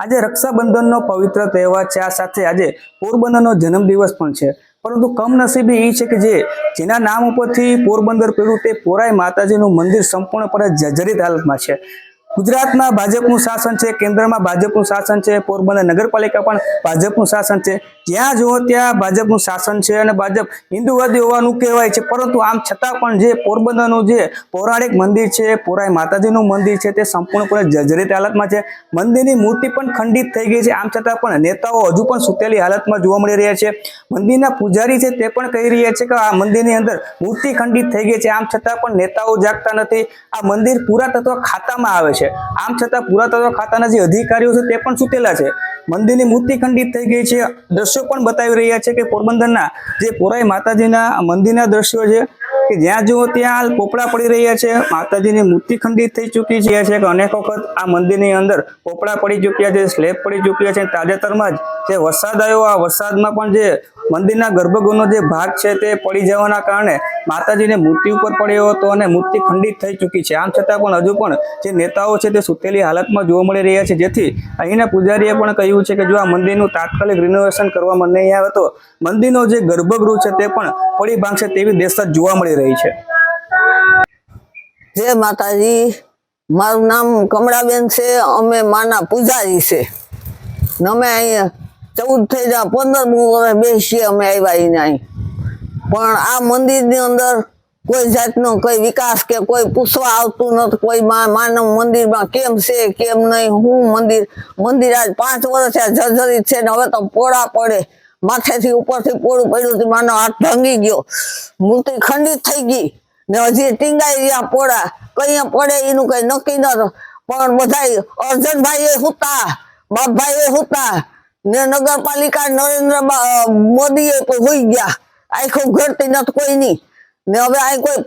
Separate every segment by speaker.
Speaker 1: આજે રક્ષાબંધનનો પવિત્ર તહેવાર છે. આ સાથે આજે પોરબંદરનો જન્મદિવસ પણ છે. પરંતુ કમનસીબી એ છે કે જે જેના નામ ઉપરથી પોરબંદર પડ્યું તે પોરાઈ માતાજીનું મંદિર સંપૂર્ણપણે જર્જરિત હાલતમાં છે. ગુજરાતમાં ભાજપનું શાસન છે, કેન્દ્રમાં ભાજપનું શાસન છે, પોરબંદર નગરપાલિકા પણ ભાજપનું શાસન છે. જ્યાં જુઓ ત્યાં ભાજપનું શાસન છે અને ભાજપ હિન્દુવાદી હોવાનું કહેવાય છે. પરંતુ આમ છતાં પણ જે પોરબંદરનું જે પૌરાણિક મંદિર છે, પોરાય માતાજીનું મંદિર છે, તે સંપૂર્ણપણે જર્જરિત હાલતમાં છે. મંદિરની મૂર્તિ પણ ખંડિત થઈ ગઈ છે. આમ છતાં પણ નેતાઓ હજુ પણ સુતેલી હાલતમાં જોવા મળી રહ્યા છે. મંદિરના પૂજારી છે તે પણ કહી રહ્યા છે કે આ મંદિરની અંદર મૂર્તિ ખંડિત થઈ ગઈ છે. આમ છતાં પણ નેતાઓ જાગતા નથી. આ મંદિર પુરાતત્વ ખાતામાં આવે છે. આમ છતાં પુરાતત્વ ખાતાના જે અધિકારીઓ છે તે પણ સુતેલા છે. મંદિરની મૂર્તિ ખંડિત થઈ ગઈ છે. દ્રશ્યો પણ બતાવી રહ્યા છે કે પોરબંદરના જે પોરાઈ માતાજીના મંદિરના દ્રશ્યો છે કે જ્યાં જુઓ ત્યાં પોપડા પડી રહ્યા છે. માતાજીની મૂર્તિ ખંડિત થઈ ચૂકી છે. છે કે અનેક વખત આ મંદિરની અંદર પોપડા પડી ચૂક્યા છે, સ્લેબ પડી ચૂક્યા છે. તાજેતરમાં જ જે વરસાદ આવ્યો, આ વરસાદમાં પણ જે મંદિરના ગર્ભગૃહનો જે ભાગ છે તે પડી જવાના કારણે માતાજીને મૂર્તિ ઉપર પડ્યો હતો અને મૂર્તિ ખંડિત થઈ ચૂકી છે. આમ છતાં પણ હજુ પણ જે નેતાઓ છે તે સુતેલી હાલતમાં જોવા મળી રહ્યા છે. જેથી અહીંના પૂજારીએ પણ કહ્યું છે કે જો આ મંદિરનું તાત્કાલિક રિનોવેશન કરવામાં નહીં આવે તો મંદિરનો જે ગર્ભગૃહ છે તે પણ પડી ભાંગશે તેવી દેશત જોવા મળી રહી છે.
Speaker 2: જય માતાજી, મારું નામ કમળાબેન છે. અમે માના પૂજારી છે. અમે અહીંયા ચૌદ થઈ જાય પંદર વર્ષ બેસીએ, અમે આવ્યા અહીંયા અહીં. પણ આ મંદિરની અંદર કોઈ જાતનો કોઈ વિકાસ કે કોઈ પૂછવા આવતું નથી કોઈ માનવ મંદિરમાં કેમ છે, કેમ નહીં, હું મંદિર મંદિર આજ પાંચ વર્ષ જર્જરિત છે ને હવે તો પોળા પડે. માથેથી ઉપરથી પોળું પડ્યું હતું, માનો હાથ ભાંગી ગયો. મૂર્તિ ખંડિત થઈ ગઈ ને હજી ટીંગાઈ ગયા પોળા. કઈ પડે એનું કઈ નક્કી ન પણ બધા અર્જનભાઈ એ હુતા બાપભાઈ એ હુતા ને નગરપાલિકા નરેન્દ્ર મોદી એ હોઈ ગયા. આખું ઘડતી નથી કોઈની. ને હવે આ કોઈ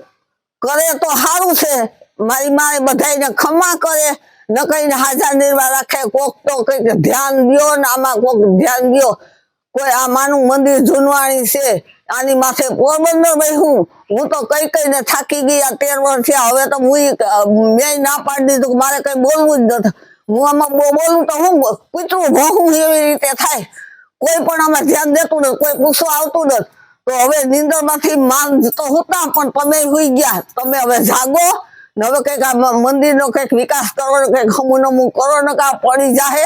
Speaker 2: કરે તો સારું છે. મારી મારે બધાને ખમા કરે ન કઈને હાજર નિર્વા રાખે. કોક તો કંઈક ધ્યાન દ્યો ને આમાં કોક ધ્યાન ગયો કોઈ આ માનું મંદિર જૂનવાણી છે, આની માથે પોરબંદર બેહું. હું તો કઈ કઈ ને થાકી ગઈ આ તેર વર્ષ હવે તો હું મેં ના પાડી દીધું મારે કઈ બોલવું જ નથી. હું આમાં બોલું તો હું કૂતરું ભોહું એવી રીતે થાય. કોઈ પણ આમાં ધ્યાન દેતું નથી, કોઈ પૂછવા આવતું નથી. તો હવે નીંદરમાંથી માન તો હોતા, પણ તમે સુઈ ગયા. તમે હવે જાગો ને હવે કંઈક આ મંદિર નો કંઈક વિકાસ કરો કંઈક હમું નમું કરો ને કા પડી જાહે.